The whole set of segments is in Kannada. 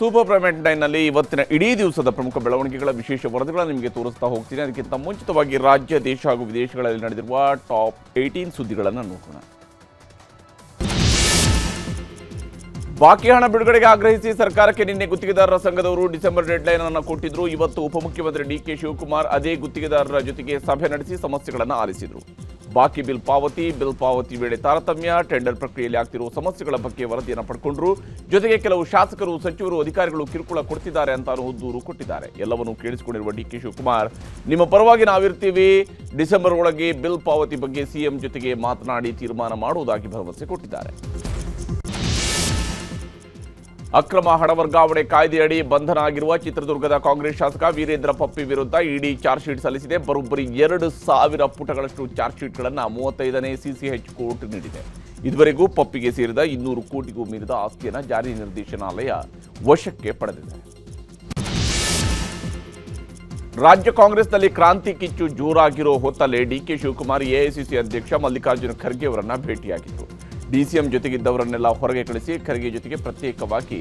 ಸೂಪರ್ ಪ್ರೈಮೇಟ್ ನೈನ್ನಲ್ಲಿ ಇವತ್ತಿನ ಇಡೀ ದಿವಸದ ಪ್ರಮುಖ ಬೆಳವಣಿಗೆಗಳ ವಿಶೇಷ ವರದಿಗಳನ್ನು ನಿಮಗೆ ತೋರಿಸ್ತಾ ಹೋಗ್ತೀನಿ. ಅದಕ್ಕಿಂತ ಮುಂಚಿತವಾಗಿ ರಾಜ್ಯ, ದೇಶ ಹಾಗೂ ವಿದೇಶಗಳಲ್ಲಿ ನಡೆದಿರುವ ಟಾಪ್ ಏಯ್ಟೀನ್ ಸುದ್ದಿಗಳನ್ನು ನೋಡೋಣ. ಬಾಕಿ ಹಣ ಬಿಡುಗಡೆಗೆ ಆಗ್ರಹಿಸಿ ಸರ್ಕಾರಕ್ಕೆ ನಿನ್ನೆ ಗುತ್ತಿಗೆದಾರರ ಸಂಘದವರು ಡಿಸೆಂಬರ್ ಡೆಡ್ಲೈನ್ ಅನ್ನು ಕೊಟ್ಟಿದ್ರು. ಇವತ್ತು ಉಪಮುಖ್ಯಮಂತ್ರಿ ಡಿ ಕೆ ಶಿವಕುಮಾರ್ ಅದೇ ಗುತ್ತಿಗೆದಾರರ ಜೊತೆಗೆ ಸಭೆ ನಡೆಸಿ ಸಮಸ್ಯೆಗಳನ್ನು ಆಲಿಸಿದರು. ಬಾಕಿ ಬಿಲ್ ಪಾವತಿ ಬಿಲ್ ಪಾವತಿ ವೇಳೆ ತಾರತಮ್ಯ, ಟೆಂಡರ್ ಪ್ರಕ್ರಿಯೆಯಲ್ಲಿ ಆಗ್ತಿರುವ ಸಮಸ್ಯೆಗಳ ಬಗ್ಗೆ ವರದಿಯನ್ನು ಪಡ್ಕೊಂಡ್ರು. ಜೊತೆಗೆ ಕೆಲವು ಶಾಸಕರು, ಸಚಿವರು, ಅಧಿಕಾರಿಗಳು ಕಿರುಕುಳ ಕೊಡ್ತಿದ್ದಾರೆ ಅಂತ ದೂರು ಕೊಟ್ಟಿದ್ದಾರೆ. ಎಲ್ಲವನ್ನೂ ಕೇಳಿಸಿಕೊಂಡಿರುವ ಡಿ ಕೆ ಶಿವಕುಮಾರ್, ನಿಮ್ಮ ಪರವಾಗಿ ನಾವಿರ್ತೀವಿ. ಡಿಸೆಂಬರ್ ಒಳಗೆ ಬಿಲ್ ಪಾವತಿ ಬಗ್ಗೆ ಸಿಎಂ ಜೊತೆಗೆ ಮಾತನಾಡಿ ತೀರ್ಮಾನ ಮಾಡುವುದಾಗಿ ಭರವಸೆ ಕೊಟ್ಟಿದ್ದಾರೆ. ಅಕ್ರಮ ಹಣ ವರ್ಗಾವಣೆ ಕಾಯ್ದೆಯಡಿ ಬಂಧನ ಆಗಿರುವ ಚಿತ್ರದುರ್ಗದ ಕಾಂಗ್ರೆಸ್ ಶಾಸಕ ವೀರೇಂದ್ರ ಪಪ್ಪಿ ವಿರುದ್ಧ ಇಡಿ ಚಾರ್ಜ್ ಶೀಟ್ ಸಲ್ಲಿಸಿದೆ. ಬರೋಬ್ಬರಿ ಎರಡು ಸಾವಿರ ಪುಟಗಳಷ್ಟು ಚಾರ್ಜ್ ಶೀಟ್ಗಳನ್ನು ಮೂವತ್ತೈದನೇ ಸಿಸಿಎಚ್ ಕೋರ್ಟ್ ನೀಡಿದೆ. ಇದುವರೆಗೂ ಪಪ್ಪಿಗೆ ಸೇರಿದ ಇನ್ನೂರು ಕೋಟಿಗೂ ಮೀರಿದ ಆಸ್ತಿಯನ್ನು ಜಾರಿ ನಿರ್ದೇಶನಾಲಯ ವಶಕ್ಕೆ ಪಡೆದಿದೆ. ರಾಜ್ಯ ಕಾಂಗ್ರೆಸ್ನಲ್ಲಿ ಕ್ರಾಂತಿ ಕಿಚ್ಚು ಜೋರಾಗಿರೋ ಹೊತ್ತಲ್ಲೇ ಡಿಕೆ ಶಿವಕುಮಾರ್ ಎಐಸಿಸಿ ಅಧ್ಯಕ್ಷ ಮಲ್ಲಿಕಾರ್ಜುನ ಖರ್ಗೆ ಅವರನ್ನು ಭೇಟಿಯಾಗಿದ್ರು ಡಿಸಿಎಂ ಜೊತೆಗಿದ್ದವರನ್ನೆಲ್ಲ ಹೊರಗೆ ಕಳಿಸಿ ಖರ್ಗೆ ಜೊತೆಗೆ ಪ್ರತ್ಯೇಕವಾಗಿ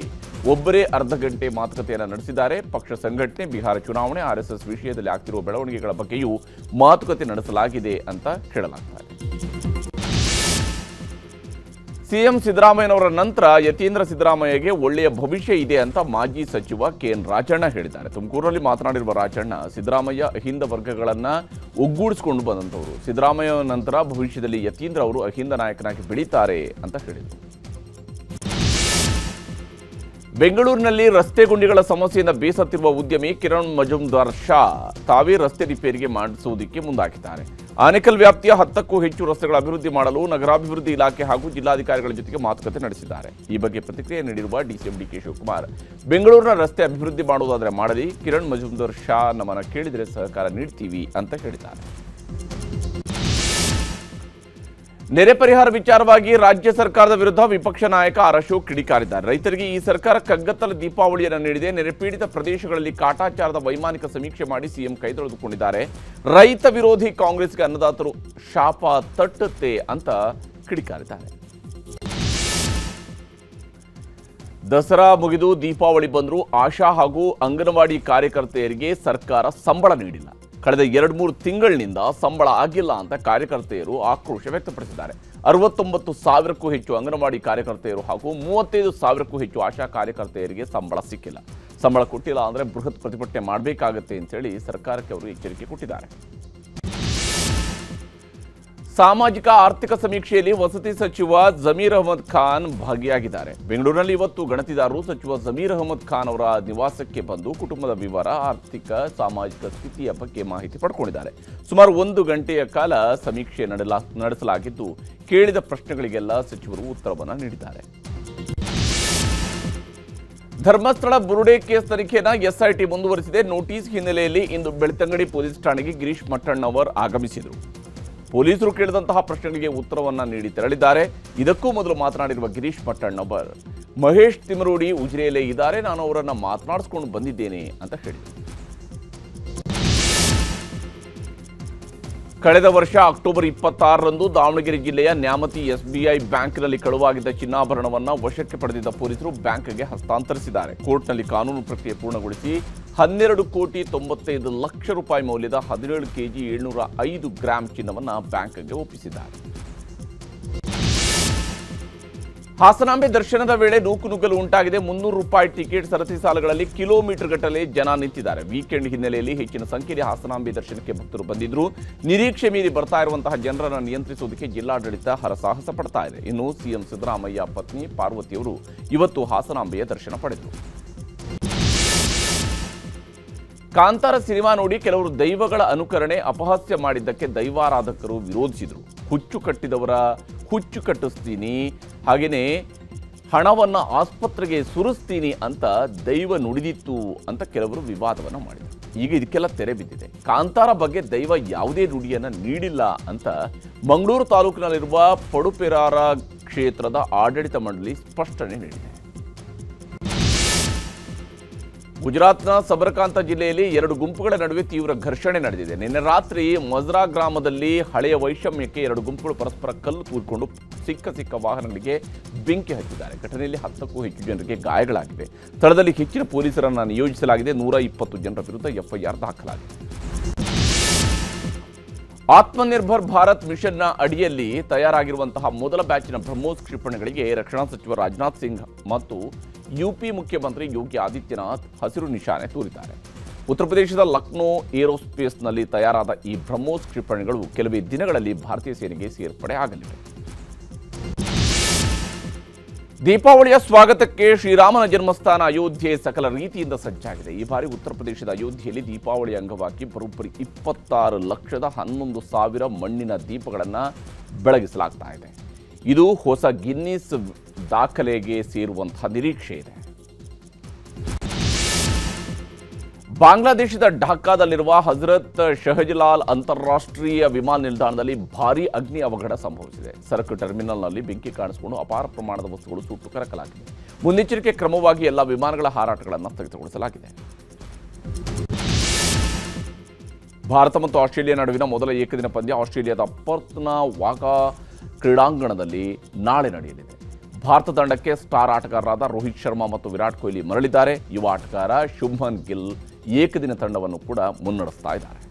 ಒಬ್ಬರೇ ಅರ್ಧ ಗಂಟೆ ಮಾತುಕತೆಯನ್ನು ನಡೆಸಿದ್ದಾರೆ. ಪಕ್ಷ ಸಂಘಟನೆ, ಬಿಹಾರ ಚುನಾವಣೆ ಆರ್ಎಸ್ಎಸ್ ವಿಷಯದಲ್ಲಿ ಆಗ್ತಿರುವ ಬೆಳವಣಿಗೆಗಳ ಬಗ್ಗೆಯೂ ಮಾತುಕತೆ ನಡೆಸಲಾಗಿದೆ ಅಂತ ಹೇಳಲಾಗ್ತಾ ಸಿಎಂ ಸಿದ್ದರಾಮಯ್ಯನವರ ನಂತರ ಯತೀಂದ್ರ ಸಿದ್ದರಾಮಯ್ಯಗೆ ಒಳ್ಳೆಯ ಭವಿಷ್ಯ ಇದೆ ಅಂತ ಮಾಜಿ ಸಚಿವ ಕೆ ಎನ್ ರಾಜಣ್ಣ ಹೇಳಿದ್ದಾರೆ. ತುಮಕೂರಲ್ಲಿ ಮಾತನಾಡಿರುವ ರಾಜಣ್ಣ, ಸಿದ್ದರಾಮಯ್ಯ ಅಹಿಂದ ವರ್ಗಗಳನ್ನ ಒಗ್ಗೂಡಿಸಿಕೊಂಡು ಬಂದಂಥವರು. ಸಿದ್ದರಾಮಯ್ಯ ನಂತರ ಭವಿಷ್ಯದಲ್ಲಿ ಯತೀಂದ್ರ ಅವರು ಅಹಿಂದ ನಾಯಕನಾಗಿ ಬೆಳೀತಾರೆ ಅಂತ ಹೇಳಿದರು. ಬೆಂಗಳೂರಿನಲ್ಲಿ ರಸ್ತೆ ಗುಂಡಿಗಳ ಸಮಸ್ಯೆಯಿಂದ ಬೇಸತ್ತಿರುವ ಉದ್ಯಮಿ ಕಿರಣ್ ಮಜುಮ್ದಾರ್ ಶಾ ತಾವೇ ರಸ್ತೆ ರಿಪೇರಿಗೆ ಮಾಡಿಸುವುದಕ್ಕೆ ಮುಂದಾಗಿದ್ದಾರೆ. ಆನೇಕಲ್ ವ್ಯಾಪ್ತಿಯ ಹತ್ತಕ್ಕೂ ಹೆಚ್ಚು ರಸ್ತೆಗಳ ಅಭಿವೃದ್ಧಿ ಮಾಡಲು ನಗರಾಭಿವೃದ್ಧಿ ಇಲಾಖೆ ಹಾಗೂ ಜಿಲ್ಲಾಧಿಕಾರಿಗಳ ಜೊತೆಗೆ ಮಾತುಕತೆ ನಡೆಸಿದ್ದಾರೆ. ಈ ಬಗ್ಗೆ ಪ್ರತಿಕ್ರಿಯೆ ನೀಡಿರುವ ಡಿಸಿಎಂ ಡಿಕೆ ಶಿವಕುಮಾರ್. ಬೆಂಗಳೂರಿನ ರಸ್ತೆ ಅಭಿವೃದ್ಧಿ ಮಾಡುವುದಾದರೆ ಮಾಡಲಿ, ಕಿರಣ್ ಮಜುಮ್ದಾರ್ ಶಾ ನಮ್ಮನ್ನು ಕೇಳಿದರೆ ಸಹಕಾರ ನೀಡ್ತೀವಿ ಅಂತ ಹೇಳಿದ್ದಾರೆ. ನೆರೆ ಪರಿಹಾರ ವಿಚಾರವಾಗಿ ರಾಜ್ಯ ಸರ್ಕಾರದ ವಿರುದ್ಧ ವಿಪಕ್ಷ ನಾಯಕ ಅರಶು ಕಿಡಿಕಾರಿದ್ದಾರೆ. ರೈತರಿಗೆ ಈ ಸರ್ಕಾರ ಕಗ್ಗತ್ತಲ ದೀಪಾವಳಿಯನ್ನು ನೀಡಿದೆ. ನೆರೆ ಪೀಡಿತ ಪ್ರದೇಶಗಳಲ್ಲಿ ಕಾಟಾಚಾರದ ವೈಮಾನಿಕ ಸಮೀಕ್ಷೆ ಮಾಡಿ ಸಿಎಂ ಕೈತೊಳೆದುಕೊಂಡಿದ್ದಾರೆ ರೈತ ವಿರೋಧಿ ಕಾಂಗ್ರೆಸ್ಗೆ ಅನ್ನದಾತರು ಶಾಪ ತಟ್ಟುತ್ತೆ ಅಂತ ಕಿಡಿಕಾರಿದ್ದಾರೆ. ದಸರಾ ಮುಗಿದು ದೀಪಾವಳಿ ಬಂದರೂ ಆಶಾ ಹಾಗೂ ಅಂಗನವಾಡಿ ಕಾರ್ಯಕರ್ತೆಯರಿಗೆ ಸರ್ಕಾರ ಸಂಬಳ ನೀಡಿಲ್ಲ. ಕಳೆದ ಎರಡು ಮೂರು ತಿಂಗಳಿನಿಂದ ಸಂಬಳ ಆಗಿಲ್ಲ ಅಂತ ಕಾರ್ಯಕರ್ತೆಯರು ಆಕ್ರೋಶ ವ್ಯಕ್ತಪಡಿಸಿದ್ದಾರೆ. ಅರವತ್ತೊಂಬತ್ತು ಸಾವಿರಕ್ಕೂ ಹೆಚ್ಚು ಅಂಗನವಾಡಿ ಕಾರ್ಯಕರ್ತೆಯರು ಹಾಗೂ ಮೂವತ್ತೈದು ಸಾವಿರಕ್ಕೂ ಹೆಚ್ಚು ಆಶಾ ಕಾರ್ಯಕರ್ತೆಯರಿಗೆ ಸಂಬಳ ಸಿಕ್ಕಿಲ್ಲ. ಸಂಬಳ ಕೊಟ್ಟಿಲ್ಲ ಅಂದರೆ ಬೃಹತ್ ಪ್ರತಿಭಟನೆ ಮಾಡಬೇಕಾಗತ್ತೆ ಅಂತೇಳಿ ಸರ್ಕಾರಕ್ಕೆ ಅವರು ಎಚ್ಚರಿಕೆ ಕೊಟ್ಟಿದ್ದಾರೆ. ಸಾಮಾಜಿಕ ಆರ್ಥಿಕ ಸಮೀಕ್ಷೆಯಲ್ಲಿ ವಸತಿ ಸಚಿವ ಜಮೀರ್ ಅಹಮದ್ ಖಾನ್ ಭಾಗಿಯಾಗಿದ್ದಾರೆ. ಬೆಂಗಳೂರಿನಲ್ಲಿ ಇವತ್ತು ಗಣತಿದಾರರು ಸಚಿವ ಜಮೀರ್ ಅಹಮದ್ ಖಾನ್ ಅವರ ನಿವಾಸಕ್ಕೆ ಬಂದು ಕುಟುಂಬದ ವಿವರ, ಆರ್ಥಿಕ, ಸಾಮಾಜಿಕ ಸ್ಥಿತಿಯ ಬಗ್ಗೆ ಮಾಹಿತಿ ಪಡ್ಕೊಂಡಿದ್ದಾರೆ. ಸುಮಾರು ಒಂದು ಗಂಟೆಯ ಕಾಲ ಸಮೀಕ್ಷೆ ನಡೆಸಲಾಗಿದ್ದು, ಕೇಳಿದ ಪ್ರಶ್ನೆಗಳಿಗೆಲ್ಲ ಸಚಿವರು ಉತ್ತರವನ್ನು ನೀಡಿದ್ದಾರೆ. ಧರ್ಮಸ್ಥಳ ಬುರುಡೆ ಕೇಸ್ ತನಿಖೆಯನ್ನು ಎಸ್ಐಟಿ ಮುಂದುವರಿಸಿದೆ. ನೋಟಿಸ್ ಹಿನ್ನೆಲೆಯಲ್ಲಿ ಇಂದು ಬೆಳ್ತಂಗಡಿ ಪೊಲೀಸ್ ಠಾಣೆಗೆ ಗಿರೀಶ್ ಮಟ್ಟಣ್ಣವರ್ ಆಗಮಿಸಿದರು. ಪೊಲೀಸರು ಕೇಳಿದಂತಹ ಪ್ರಶ್ನೆಗಳಿಗೆ ಉತ್ತರವನ್ನ ನೀಡಿ ತೆರಳಿದ್ದಾರೆ. ಇದಕ್ಕೂ ಮೊದಲು ಮಾತನಾಡಿರುವ ಗಿರೀಶ್ ಪಟ್ಟಣ್ಣೊಬ್ಬರ್ ಮಹೇಶ್ ತಿಮರೋಡಿ ಉಜಿರೆಯಲ್ಲೇ ಇದ್ದಾರೆ. ನಾನು ಅವರನ್ನ ಮಾತನಾಡಿಸ್ಕೊಂಡು ಬಂದಿದ್ದೇನೆ ಅಂತ ಹೇಳಿದರು ಕಳೆದ ವರ್ಷ ಅಕ್ಟೋಬರ್ ಇಪ್ಪತ್ತಾರರಂದು ದಾವಣಗೆರೆ ಜಿಲ್ಲೆಯ ನ್ಯಾಮತಿ ಎಸ್ಬಿಐ ಬ್ಯಾಂಕ್ನಲ್ಲಿ ಕಳುವಾಗಿದ್ದ ಚಿನ್ನಾಭರಣವನ್ನು ವಶಕ್ಕೆ ಪಡೆದಿದ್ದ ಪೊಲೀಸರು ಬ್ಯಾಂಕ್ಗೆ ಹಸ್ತಾಂತರಿಸಿದ್ದಾರೆ. ಕೋರ್ಟ್ನಲ್ಲಿ ಕಾನೂನು ಪ್ರಕ್ರಿಯೆ ಪೂರ್ಣಗೊಳಿಸಿ ಹನ್ನೆರಡು ಕೋಟಿ ತೊಂಬತ್ತೈದು ಲಕ್ಷ ರೂಪಾಯಿ ಮೌಲ್ಯದ ಹದಿನೇಳು ಕೆಜಿ ಏಳ್ನೂರ ಐದು ಗ್ರಾಂ ಚಿನ್ನವನ್ನು ಬ್ಯಾಂಕ್ಗೆ ಒಪ್ಪಿಸಿದ್ದಾರೆ. ಹಾಸನಾಂಬೆ ದರ್ಶನದ ವೇಳೆ ನೂಕುನುಗ್ಗಲು ಉಂಟಾಗಿದೆ. ಮುನ್ನೂರು ರೂಪಾಯಿ ಟಿಕೆಟ್ ಸರತಿ ಸಾಲುಗಳಲ್ಲಿ ಕಿಲೋಮೀಟರ್ ಗಟ್ಟಲೆ ಜನ ನಿಂತಿದ್ದಾರೆ. ವೀಕೆಂಡ್ ಹಿನ್ನೆಲೆಯಲ್ಲಿ ಹೆಚ್ಚಿನ ಸಂಖ್ಯೆಯಲ್ಲಿ ಹಾಸನಾಂಬೆ ದರ್ಶನಕ್ಕೆ ಭಕ್ತರು ಬಂದಿದ್ರು. ನಿರೀಕ್ಷೆ ಮೀರಿ ಬರ್ತಾ ಇರುವಂತಹ ಜನರನ್ನು ನಿಯಂತ್ರಿಸುವುದಕ್ಕೆ ಜಿಲ್ಲಾಡಳಿತ ಹರಸಾಹಸ ಪಡ್ತಾ ಇದೆ. ಇನ್ನು ಸಿಎಂ ಸಿದ್ದರಾಮಯ್ಯ ಪತ್ನಿ ಪಾರ್ವತಿಯವರು ಇವತ್ತು ಹಾಸನಾಂಬೆಯ ದರ್ಶನ ಪಡೆದರು. ಕಾಂತಾರ ಸಿನಿಮಾ ನೋಡಿ ಕೆಲವರು ದೈವಗಳ ಅನುಕರಣೆ ಅಪಹಾಸ್ಯ ಮಾಡಿದ್ದಕ್ಕೆ ದೈವಾರಾಧಕರು ವಿರೋಧಿಸಿದರು. ಹುಚ್ಚು ಕಟ್ಟಿದವರ ಹುಚ್ಚು ಕಟ್ಟಿಸ್ತೀನಿ ಹಾಗೆಯೇ ಹಣವನ್ನು ಆಸ್ಪತ್ರೆಗೆ ಸುರಿಸ್ತೀನಿ ಅಂತ ದೈವ ನುಡಿದಿತ್ತು ಅಂತ ಕೆಲವರು ವಿವಾದವನ್ನು ಮಾಡಿದರು. ಈಗ ಇದಕ್ಕೆಲ್ಲ ತೆರೆ ಬಿದ್ದಿದೆ. ಕಾಂತಾರ ಬಗ್ಗೆ ದೈವ ಯಾವುದೇ ನುಡಿಯನ್ನು ನೀಡಿಲ್ಲ ಅಂತ ಮಂಗಳೂರು ತಾಲೂಕಿನಲ್ಲಿರುವ ಪಡುಪೆರಾರ ಕ್ಷೇತ್ರದ ಆಡಳಿತ ಮಂಡಳಿ ಸ್ಪಷ್ಟನೆ ನೀಡಿದೆ. ಗುಜರಾತ್ನ ಸಬರಕಾಂತ ಜಿಲ್ಲೆಯಲ್ಲಿ ಎರಡು ಗುಂಪುಗಳ ನಡುವೆ ತೀವ್ರ ಘರ್ಷಣೆ ನಡೆದಿದೆ. ನಿನ್ನೆ ರಾತ್ರಿ ಮಜ್ರಾ ಗ್ರಾಮದಲ್ಲಿ ಹಳೆಯ ವೈಷಮ್ಯಕ್ಕೆ ಎರಡು ಗುಂಪುಗಳು ಪರಸ್ಪರ ಕಲ್ಲು ತೂರಿಕೊಂಡು ಸಿಕ್ಕ ಸಿಕ್ಕ ವಾಹನಗಳಿಗೆ ಬೆಂಕಿ ಹಚ್ಚಿದ್ದಾರೆ. ಘಟನೆಯಲ್ಲಿ ಹತ್ತಕ್ಕೂ ಹೆಚ್ಚು ಜನರಿಗೆ ಗಾಯಗಳಾಗಿವೆ. ಸ್ಥಳದಲ್ಲಿ ಹೆಚ್ಚಿನ ಪೊಲೀಸರನ್ನು ನಿಯೋಜಿಸಲಾಗಿದೆ. ನೂರ ಇಪ್ಪತ್ತು ಜನರ ವಿರುದ್ಧ ಎಫ್ಐಆರ್ ದಾಖಲಾಗಿದೆ. ಆತ್ಮನಿರ್ಭರ್ ಭಾರತ್ ಮಿಷನ್ನ ಅಡಿಯಲ್ಲಿ ತಯಾರಾಗಿರುವಂತಹ ಮೊದಲ ಬ್ಯಾಚಿನ ಬ್ರಹ್ಮೋಸ್ ಕ್ಷಿಪಣಿಗಳಿಗೆ ರಕ್ಷಣಾ ಸಚಿವ ರಾಜನಾಥ್ ಸಿಂಗ್ ಮತ್ತು ಯುಪಿ ಮುಖ್ಯಮಂತ್ರಿ ಯೋಗಿ ಆದಿತ್ಯನಾಥ್ ಹಸಿರು ನಿಶಾನೆ ತೋರಿದ್ದಾರೆ. ಉತ್ತರ ಪ್ರದೇಶದ ಲಕ್ನೋ ಏರೋಸ್ಪೇಸ್ನಲ್ಲಿ ತಯಾರಾದ ಈ ಬ್ರಹ್ಮೋಸ್ ಕ್ಷಿಪಣಿಗಳು ಕೆಲವೇ ದಿನಗಳಲ್ಲಿ ಭಾರತೀಯ ಸೇನೆಗೆ ಸೇರ್ಪಡೆ ಆಗಲಿವೆ ದೀಪಾವಳಿಯ ಸ್ವಾಗತಕ್ಕೆ ಶ್ರೀರಾಮನ ಜನ್ಮಸ್ಥಾನ ಅಯೋಧ್ಯೆ ಸಕಲ ರೀತಿಯಿಂದ ಸಜ್ಜಾಗಿದೆ. ಈ ಬಾರಿ ಉತ್ತರ ಪ್ರದೇಶದ ಅಯೋಧ್ಯೆಯಲ್ಲಿ ದೀಪಾವಳಿ ಅಂಗವಾಗಿ ಬರೋಬ್ಬರಿ ಇಪ್ಪತ್ತಾರು ಲಕ್ಷದ ಹನ್ನೊಂದು ಸಾವಿರ ಮಣ್ಣಿನ ದೀಪಗಳನ್ನು ಬೆಳಗಿಸಲಾಗ್ತಾ ಇದೆ. ಇದು ಹೊಸ ಗಿನ್ನಿಸ್ ದಾಖಲೆಗೆ ಸೇರುವಂತಹ ನಿರೀಕ್ಷೆ ಇದೆ. ಬಾಂಗ್ಲಾದೇಶದ ಢಾಕಾದಲ್ಲಿರುವ ಹಜರತ್ ಶಹಜಲಾಲ್ ಅಂತಾರಾಷ್ಟ್ರೀಯ ವಿಮಾನ ನಿಲ್ದಾಣದಲ್ಲಿ ಭಾರೀ ಅಗ್ನಿ ಅವಘಡ ಸಂಭವಿಸಿದೆ. ಸರಕು ಟರ್ಮಿನಲ್ನಲ್ಲಿ ಬೆಂಕಿ ಕಾಣಿಸಿಕೊಂಡು ಅಪಾರ ಪ್ರಮಾಣದ ವಸ್ತುಗಳು ಸುಟ್ಟು ಕರಕಲಾಗಿದೆ. ಮುನ್ನೆಚ್ಚರಿಕೆ ಕ್ರಮವಾಗಿ ಎಲ್ಲ ವಿಮಾನಗಳ ಹಾರಾಟಗಳನ್ನು ಸ್ಥಗಿತಗೊಳಿಸಲಾಗಿದೆ. ಭಾರತ ಮತ್ತು ಆಸ್ಟ್ರೇಲಿಯಾ ನಡುವಿನ ಮೊದಲ ಏಕದಿನ ಪಂದ್ಯ ಆಸ್ಟ್ರೇಲಿಯಾದ ಪರ್ತ್ನ ವಾಕಾ ಕ್ರೀಡಾಂಗಣದಲ್ಲಿ ನಾಳೆ ನಡೆಯಲಿದೆ. ಭಾರತ ತಂಡಕ್ಕೆ ಸ್ಟಾರ್ ಆಟಗಾರರಾದ ರೋಹಿತ್ ಶರ್ಮಾ ಮತ್ತು ವಿರಾಟ್ ಕೊಹ್ಲಿ ಮರಳಿದ್ದಾರೆ. ಯುವ ಆಟಗಾರ ಶುಭ್ಮನ್ ಗಿಲ್ ಏಕದಿನ ತಂಡವನ್ನು ಕೂಡ ಮುನ್ನಡೆಸ್ತಾ ಇದ್ದಾರೆ.